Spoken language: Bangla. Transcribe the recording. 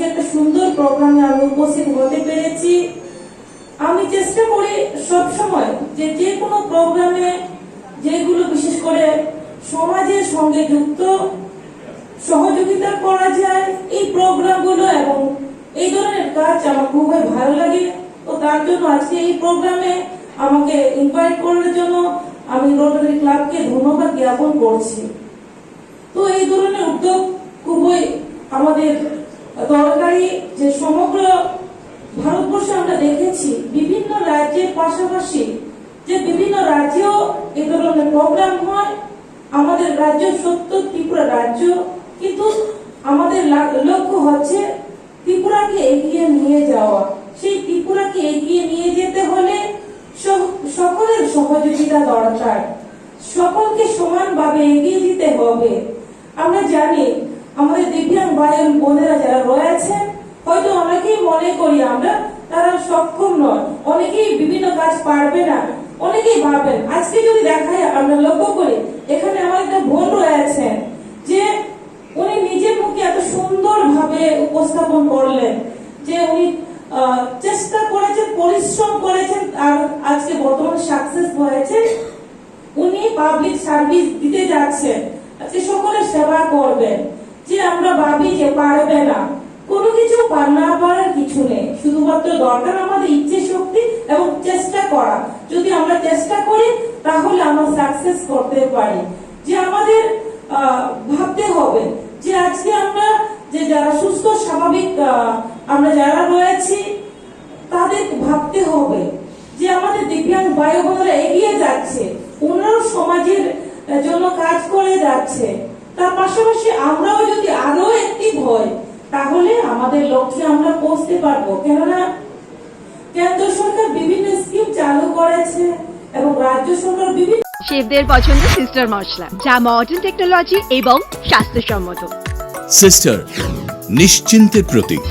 আজকে একটা সুন্দর প্রোগ্রামে আমি উপস্থিত হতে পেরেছি। আমি চেষ্টা করি সব সময় যে যে কোনো প্রোগ্রামে যেগুলো বিশেষ করে সমাজের সঙ্গে যুক্ত, সহযোগিতা করা যায়, এই প্রোগ্রামগুলো এবং এই ধরনের কাজ আমার খুবই ভালো লাগে। তো তার জন্য আজকে এই প্রোগ্রামে আমাকে ইনভাইট করার জন্য আমি রোটারি ক্লাবকে ধন্যবাদ জ্ঞাপন করছি। তো এই ধরনের উদ্যোগ খুবই আমাদের দরকারি যে সমগ্র ভারতবর্ষে আমরা দেখেছি বিভিন্ন রাজ্যের পাশাপাশি যে বিভিন্ন রাজ্যেও এই ধরনের প্রোগ্রাম হয়। আমাদের রাজ্য সত্য, ত্রিপুরা রাজ্য। কিন্তু আমাদের লক্ষ্য হচ্ছে ত্রিপুরাকে এগিয়ে নিয়ে যাওয়া। সেই ত্রিপুরাকে এগিয়ে নিয়ে যেতে হলে সকলের সহযোগিতা দরকার। সকলকে সমানভাবে এগিয়ে দিতে হবে। আমরা জানি আমাদের দিব্যাঙ্গ ভাই এবং বোনেরা যারা রয়েছেন হয়তো অনেকেই মনে করি আমরা, তারা সক্ষম নয়। অনেকেই বিভিন্ন কাজ পারবে না, অনেকেই ভাবেন আজকে যদি দেখায়, আমরা লক্ষ্য করি, এখানে আমার একটা বোন রয়েছেন যে উনি নিজের মুখে এত সুন্দর ভাবে উপস্থাপন করলেন, যে উনি চেষ্টা করেছেন, পরিশ্রম করেছেন, আর আজকে বর্তমান সাকসেস হয়েছে। উনি পাবলিক সার্ভিস দিতে যাচ্ছেন, আজকে সকলের সেবা করবেন, যে আমরা ভাবি যে পারবে না। কোনো কিছু পা- না কিছু নেই শুধুমাত্র দরকার আমাদের ইচ্ছে শক্তি এবং চেষ্টা করা। যদি আমরা চেষ্টা করি, তাহলে আমরা সাকসেস করতে পারি। যে আমাদের ভাবতে হবে যে আজকে আমরা যে যারা সুস্থ, স্বাভাবিক আমরা যারা রয়েছি, তাদের ভাবতে হবে যে আমাদের দিব্যাঙ্গ ভাই বোনেরা এগিয়ে যাচ্ছে। ওনারাও সমাজের জন্য কাজ করে যাচ্ছে। তার পাশাপাশি আমরাও যদি আরও অ্যাক্টিভ হই তাহলে আমাদের লক্ষ্যে আমরা পৌঁছতে পারব। কেননা কেন্দ্র সরকার বিভিন্ন স্কিম চালু করেছে এবং রাজ্য সরকার বিভিন্ন শেফদের পছন্দ সিস্টার মশলা যা মডার্ন টেকনোলজি এবং স্বাস্থ্যসম্মত। সিস্টার নিশ্চিন্তের প্রতীক।